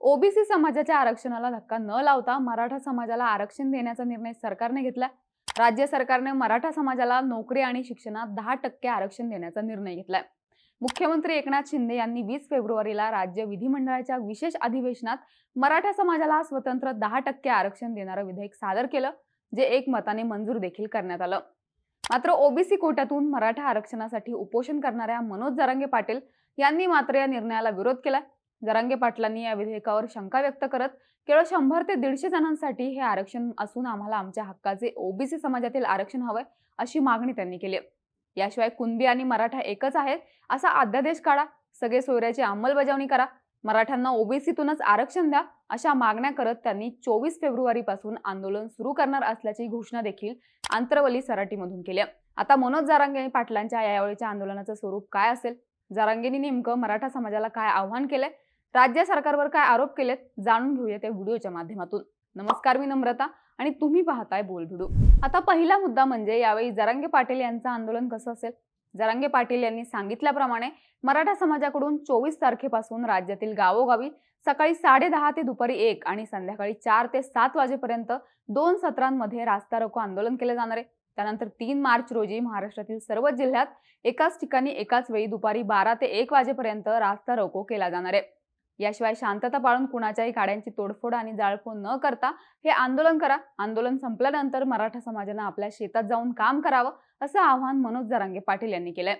OBC समाजाच्या आरक्षणाला धक्का न लावता मराठा समाजाला आरक्षण देण्याचा निर्णय सरकारने घेतला. राज्य सरकारने मराठा समाजाला नोकरी आणि शिक्षणात दहा टक्के आरक्षण देण्याचा निर्णय घेतलाय मुख्यमंत्री एकनाथ शिंदे यांनी वीस फेब्रुवारीला राज्य विधिमंडळाच्या विशेष अधिवेशनात मराठा समाजाला स्वतंत्र दहा टक्के आरक्षण देणारं विधेयक सादर केलं जे एक मताने मंजूर देखील करण्यात आलं. मात्र ओबीसी कोट्यातून मराठा आरक्षणासाठी उपोषण करणाऱ्या मनोज जरांगे पाटील यांनी मात्र या निर्णयाला विरोध केला. जरांगे पाटलांनी या विधेयकावर शंका व्यक्त करत केवळ शंभर ते दीडशे जणांसाठी हे आरक्षण असून आम्हाला आमच्या हक्काचे ओबीसी समाजातील आरक्षण हवंय अशी मागणी त्यांनी केली याशिवाय कुणबी आणि मराठा एकच आहेत असा अध्यादेश काढा. सगळे सोयऱ्याची अंमलबजावणी करा. मराठ्यांना ओबीसीतूनच आरक्षण द्या अशा मागण्या करत त्यांनी चोवीस फेब्रुवारीपासून आंदोलन सुरू करणार असल्याची घोषणा देखील आंतरवली सराटीमधून केली आता मनोज जारांगे पाटलांच्या यावेळीच्या आंदोलनाचं स्वरूप काय असेल? जारांगेंनी नेमकं मराठा समाजाला काय आव्हान केलंय? राज्य सरकारवर काय आरोप केलेत जाणून घेऊया त्या व्हिडिओच्या माध्यमातून. नमस्कार मी नम्रता आणि तुम्ही पाहताय बोल व्हिडिओ. आता पहिला मुद्दा म्हणजे यावेळी जरांगे पाटील यांचं आंदोलन कसं असेल? जरांगे पाटील यांनी सांगितल्याप्रमाणे मराठा समाजाकडून चोवीस तारखेपासून राज्यातील गावोगावी सकाळी साडे दहा ते दुपारी एक आणि संध्याकाळी चार ते सात वाजेपर्यंत दोन सत्रांमध्ये रास्ता रोको आंदोलन केले जाणार आहे. त्यानंतर तीन मार्च रोजी महाराष्ट्रातील सर्वच जिल्ह्यात एकाच ठिकाणी एकाच वेळी दुपारी बारा ते एक वाजेपर्यंत रास्ता रोको केला जाणार आहे. याशिवाय शांतता पाळून कुणाच्याही गाड्यांची तोडफोड आणि जाळपोळ न करता हे आंदोलन करा. आंदोलन संपल्यानंतर मराठा समाजानं आपल्या शेतात जाऊन काम करावं असं आवाहन मनोज जरांगे पाटील यांनी केलंय.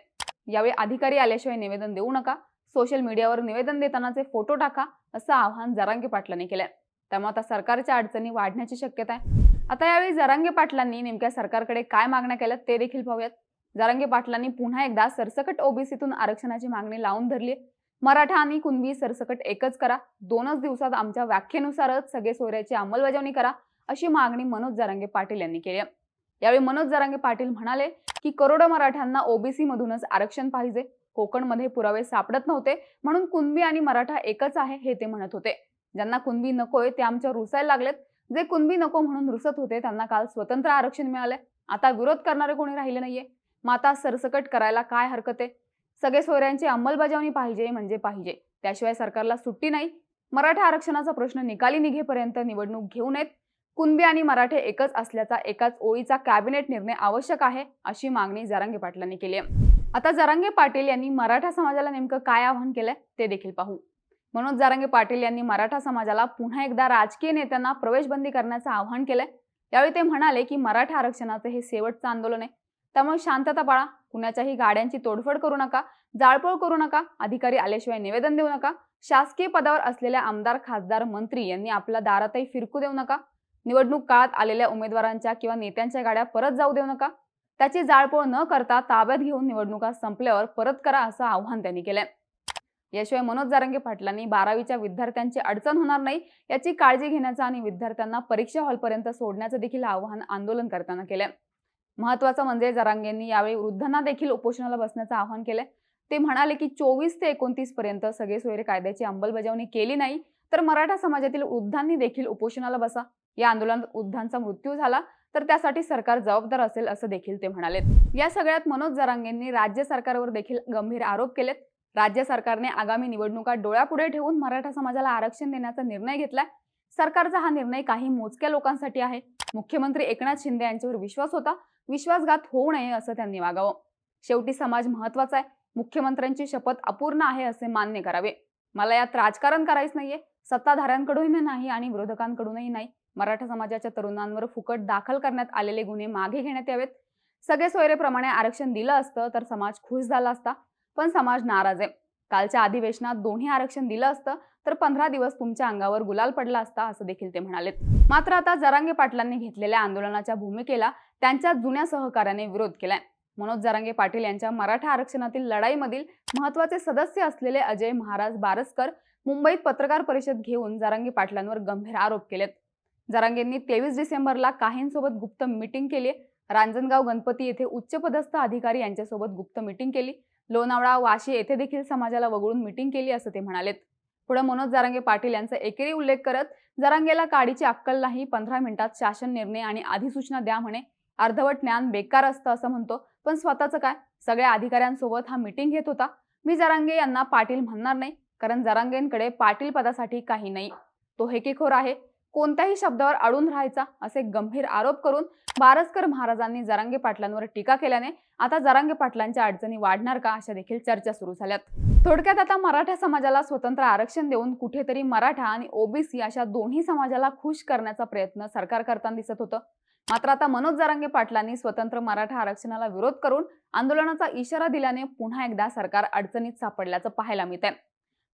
यावेळी अधिकारी आल्याशिवाय निवेदन देऊ नका. सोशल मीडियावर निवेदन देतानाचे फोटो टाका असं आवाहन जरांगे पाटलांनी केलंय. त्यामुळे आता सरकारच्या अडचणी वाढण्याची शक्यता आहे. आता यावेळी जरांगे पाटलांनी नेमक्या सरकारकडे काय मागण्या केल्यात ते देखील पाहूयात. जरांगे पाटलांनी पुन्हा एकदा सरसकट ओबीसीतून आरक्षणाची मागणी लावून धरली मराठा आणि कुणबी सरसकट एकच करा. दोनच दिवसात आमच्या व्याख्येनुसारच सगळे सोयऱ्याची अंमलबजावणी करा अशी मागणी मनोज जरांगे पाटील यांनी केली यावेळी मनोज जरांगे पाटील म्हणाले की करोडो मराठ्यांना ओबीसी मधूनच आरक्षण पाहिजे. कोकणमध्ये पुरावे सापडत नव्हते म्हणून कुणबी आणि मराठा एकच आहे हे ते म्हणत होते. ज्यांना कुणबी नकोय ते आमच्या रुसायला लागलेत. जे कुणबी नको म्हणून रुसत होते त्यांना काल स्वतंत्र आरक्षण मिळाले आता विरोध करणारे कोणी राहिले नाहीये. माता सरसकट करायला काय हरकत आहे? सगळे सोयऱ्यांची अंमलबजावणी पाहिजे म्हणजे पाहिजे. त्याशिवाय सरकारला सुट्टी नाही. मराठा आरक्षणाचा प्रश्न निकाली निघेपर्यंत निवडणूक घेऊ नयेत. कुणबी आणि मराठे एकच असल्याचा एकाच ओळीचा कॅबिनेट निर्णय आवश्यक आहे अशी मागणी जरांगे पाटलांनी केली आहे. आता जरांगे पाटील यांनी मराठा समाजाला नेमकं काय आवाहन केलंय ते देखील पाहू. मनोज जारांगे पाटील यांनी मराठा समाजाला पुन्हा एकदा राजकीय नेत्यांना प्रवेशबंदी करण्याचं आवाहन केलंय. यावेळी ते म्हणाले की मराठा आरक्षणाचं हे शेवटचं आंदोलन आहे. त्यामुळे शांतता पाळा कुणाच्याही गाड्यांची तोडफोड करू नका. जाळपोळ करू नका. अधिकारी आल्याशिवाय निवेदन देऊ नका. शासकीय पदावर असलेल्या आमदार खासदार मंत्री यांनी आपल्या दारातही फिरकू देऊ नका. निवडणूक काळात आलेल्या उमेदवारांच्या किंवा नेत्यांच्या गाड्या परत जाऊ देऊ नका. त्याची जाळपोळ न करता ताब्यात घेऊन निवडणुका संपल्यावर परत करा असं आव्हान त्यांनी केलंय. याशिवाय मनोज जारंगे पाटलांनी बारावीच्या विद्यार्थ्यांची अडचण होणार नाही याची काळजी घेण्याचं आणि विद्यार्थ्यांना परीक्षा हॉलपर्यंत सोडण्याचं देखील आव्हान आंदोलन करताना केलंय. महत्वाचं म्हणजे जरांगेंनी यावेळी वृद्धांना देखील उपोषणाला बसण्याचं आवाहन केलंय. ते म्हणाले की चोवीस ते एकोणतीस पर्यंत सगळे सोयरे कायद्याची अंमलबजावणी केली नाही तर मराठा समाजातील वृद्धांनी देखील उपोषणाला बसा. या आंदोलनात वृद्धांचा मृत्यू झाला तर त्यासाठी सरकार जबाबदार असेल असं देखील ते म्हणाले या सगळ्यात मनोज जरांगेंनी राज्य सरकारवर देखील गंभीर आरोप केलेत. राज्य सरकारने आगामी निवडणुका डोळ्यापुढे ठेवून मराठा समाजाला आरक्षण देण्याचा निर्णय घेतलाय. सरकारचा हा निर्णय काही मोजक्या लोकांसाठी आहे. मुख्यमंत्री एकनाथ शिंदे यांच्यावर विश्वास होता. विश्वासघात होऊ नये असं त्यांनी वागावं. शेवटी समाज महत्त्वाचा आहे. मुख्यमंत्र्यांची शपथ अपूर्ण आहे असे मान्य करावे. मला यात राजकारण करायचं नाहीये. सत्ताधाऱ्यांकडूनही नाही आणि विरोधकांकडूनही नाही. मराठा समाजाच्या तरुणांवर फुकट दाखल करण्यात आलेले गुन्हे मागे घेण्यात यावेत. सगळे सोयरेप्रमाणे आरक्षण दिलं असतं तर समाज खुश झाला असता पण समाज नाराज आहे. कालच्या अधिवेशनात दोन्ही आरक्षण दिलं असतं तर पंधरा दिवस तुमच्या अंगावर गुलाल पडला असता असं देखील ते म्हणाले मात्र आता जरांगे पाटलांनी घेतलेल्या आंदोलनाच्या भूमिकेला त्यांच्या जुन्या सहकार्याने विरोध केलाय. मनोज जारांगे पाटील यांच्या मराठा आरक्षणातील लढाईमधील महत्त्वाचे सदस्य असलेले अजय महाराज बारसकर मुंबईत पत्रकार परिषद घेऊन जरांगे पाटलांवर गंभीर आरोप केलेत. जरांगेंनी तेवीस डिसेंबरला काहींसोबत गुप्त मिटिंग केली. रांजणगाव गणपती येथे उच्चपदस्थ अधिकारी यांच्यासोबत गुप्त मिटिंग केली. लोणावळा वाशी येथे देखील समाजाला वगळून मिटिंग केली असं ते म्हणालेत. पुढे मनोज जारांगे पाटील यांचा एकेरी उल्लेख करत जारांगेला काडीची अक्कल नाही पंधरा मिनिटात शासन निर्णय आणि अधिसूचना द्या म्हणे. अर्धवट ज्ञान बेकार असतं असं म्हणतो. पण स्वतःचं काय? सगळ्या अधिकाऱ्यांसोबत हा मिटिंग घेत होता. मी जरांगे यांना पाटील म्हणणार नाही कारण जरांगेंकडे पाटील पदासाठी काही नाही. तो हेकेखोर आहे. कोणत्याही शब्दावर अडून राहायचा असे गंभीर आरोप करून बारसकर महाराजांनी जरांगे पाटलांवर टीका केल्याने आता जरांगे पाटलांच्या अडचणी वाढणार का अशा देखील चर्चा सुरू झाल्यात. थोडक्यात आता मराठा समाजाला स्वतंत्र आरक्षण देऊन कुठेतरी मराठा आणि ओबीसी अशा दोन्ही समाजाला खुश करण्याचा प्रयत्न सरकार करताना दिसत होतं. मात्र आता मनोज जरांगे पाटलांनी स्वतंत्र मराठा आरक्षणाला विरोध करून आंदोलनाचा इशारा दिल्याने पुन्हा एकदा सरकार अडचणीत सापडल्याचं पाहायला मिळतंय.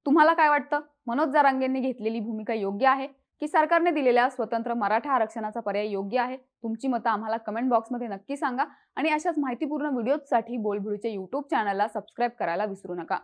तुम्हाला काय वाटतं? मनोज जरांगेंनी घेतलेली भूमिका योग्य आहे की सरकारने दिलेल्या स्वतंत्र मराठा आरक्षणाचा पर्याय योग्य आहे? तुमची मतं आम्हाला कमेंट बॉक्समध्ये नक्की सांगा आणि अशाच माहितीपूर्ण व्हिडिओजसाठी बोलभिडूच्या यूट्यूब चॅनलला सबस्क्राईब करायला विसरू नका.